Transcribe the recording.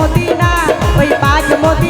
Medina ওই পাঁচ Medina